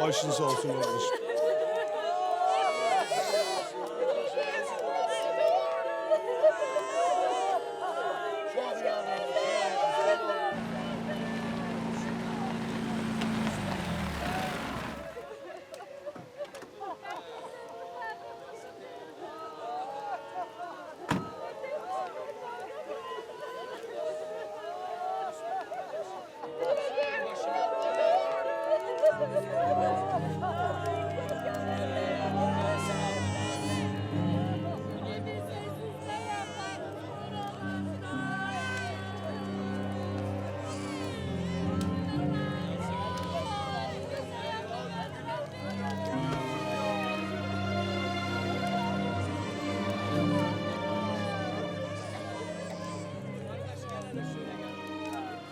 Başın sağ olsun kardeşim.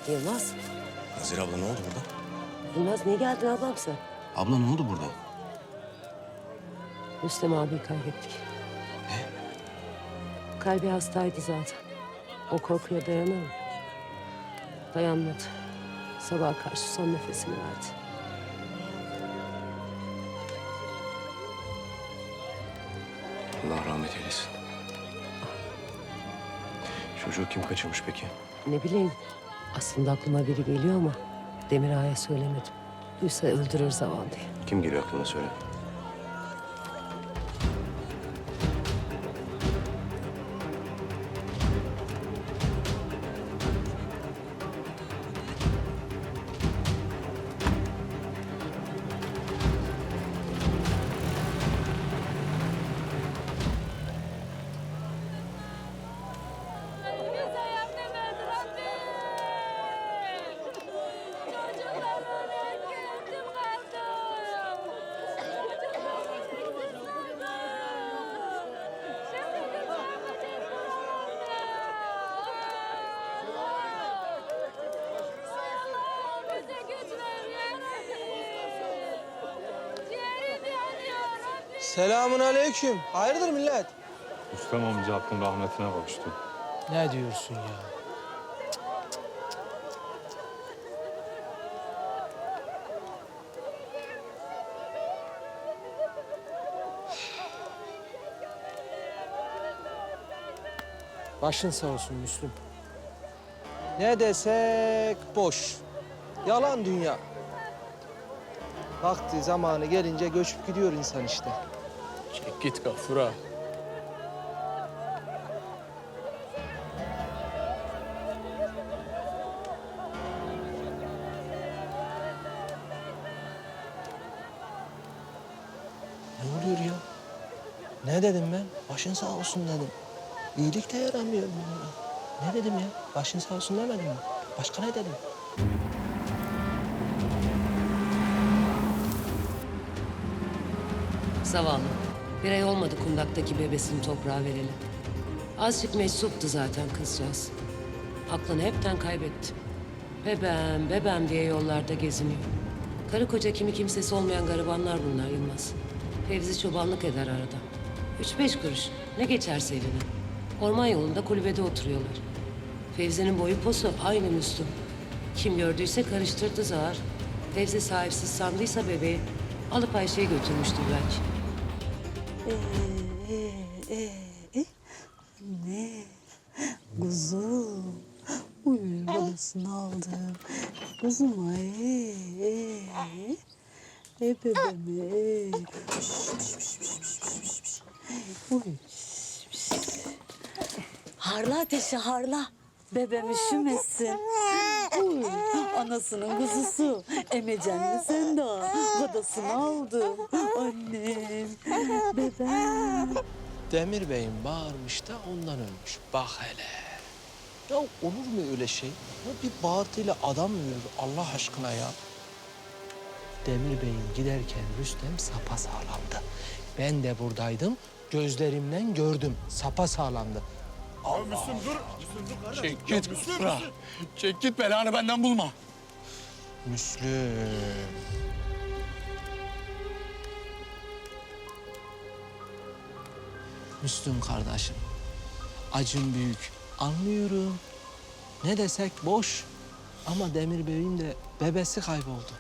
Yılmaz. Nazire abla ne oldu burada? Yılmaz niye geldin ablam sen? Abla ne oldu burada? Rüstem abiyi kaybettik. Kalbi hastaydı zaten. O korkuya dayanır mı? Dayanmadı. Sabaha karşı son nefesini verdi. Allah rahmet eylesin. Çocuğu kim kaçırmış peki? Ne bileyim. Aslında aklıma biri geliyor ama Demir Ağa'ya söylemedim. Duysa öldürür zavallıyı. Kim geliyor aklına söyle. Selamun aleyküm. Hayırdır millet? Rüstem amca hakkın rahmetine kavuştu. Ne diyorsun ya? Başın sağ olsun Müslüm. Ne desek boş. Yalan dünya. Vakti zamanı gelince göçüp gidiyor insan işte. Çek git gafura. Ne oluyor ya? Ne dedim ben? Başın sağ olsun dedim. İyilik de yaramıyor bunlara. Ne dedim ya? Başın sağ olsun demedim mi? Başka ne dedim? Zavallı. Bir ay olmadı kundaktaki bebesini toprağa vereli. Azıcık meczuptu zaten kızcağız. Aklını hepten kaybetti. Bebem, bebem diye yollarda geziniyor. Karı koca kimi kimsesi olmayan garibanlar bunlar Yılmaz. Fevzi çobanlık eder arada. Üç beş kuruş. Ne geçerse eline. Orman yolunda kulübede oturuyorlar. Fevzi'nin boyu posu aynı Müslüm. Kim gördüyse karıştırdı zar. Fevzi sahipsiz sandıysa bebeği alıp Ayşe'ye götürmüştür belki. Ne? Kuzum. Uy babasını aldım. Kuzum ay. E, e bebeğim. E. Piş, piş, piş. Uy. Harla ateşi harla. Bebem üşümesin. Uy, anasının kuzusu. Emecenli sen de. Gadasını aldım. Annem. Bebem. Demir Bey'in bağırmış da ondan ölmüş. Bak hele. Ya olur mu öyle şey? Ya bir bağırtıyla adam mı yürür Allah aşkına ya? Demir Bey'in giderken Rüstem sapa sağlamdı. Ben de buradaydım. Gözlerimle gördüm. Sapa sağlamdı. Çek git gafura. Çek git belanı benden bulma. Müslüm. Müslüm kardeşim. Acım büyük. Anlıyorum. Ne desek boş. Ama Demir Bey'in de bebesi kayboldu.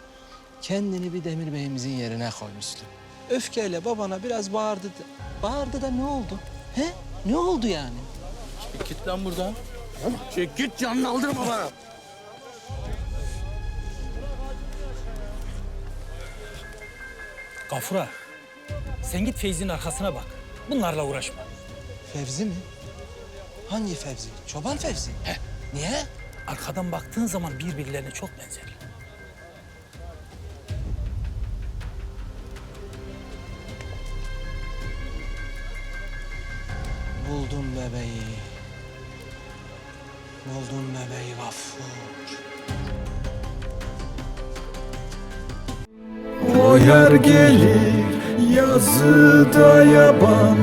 kendini bir Demir Bey'imizin yerine koy Müslüm. Öfkeyle babana biraz bağırdı. Da, bağırdı da ne oldu? He? Ne oldu yani? Çek git lan buradan. Çek git canını aldırma bana. Gafura, sen git Feyzi'nin arkasına bak. Bunlarla uğraşma. Fevzi mi? Hangi Fevzi? Çoban Fevzi. He. Niye? Arkadan baktığın zaman birbirlerine çok benzer. Buldum bebeği. Buldum bebeği Gafur. O yer gelir yazıda yaban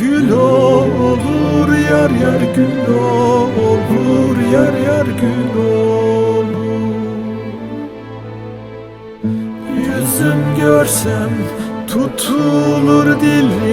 Gül olur yar yar gül olur Yar yar gül olur Yüzüm görsem tutulur dilim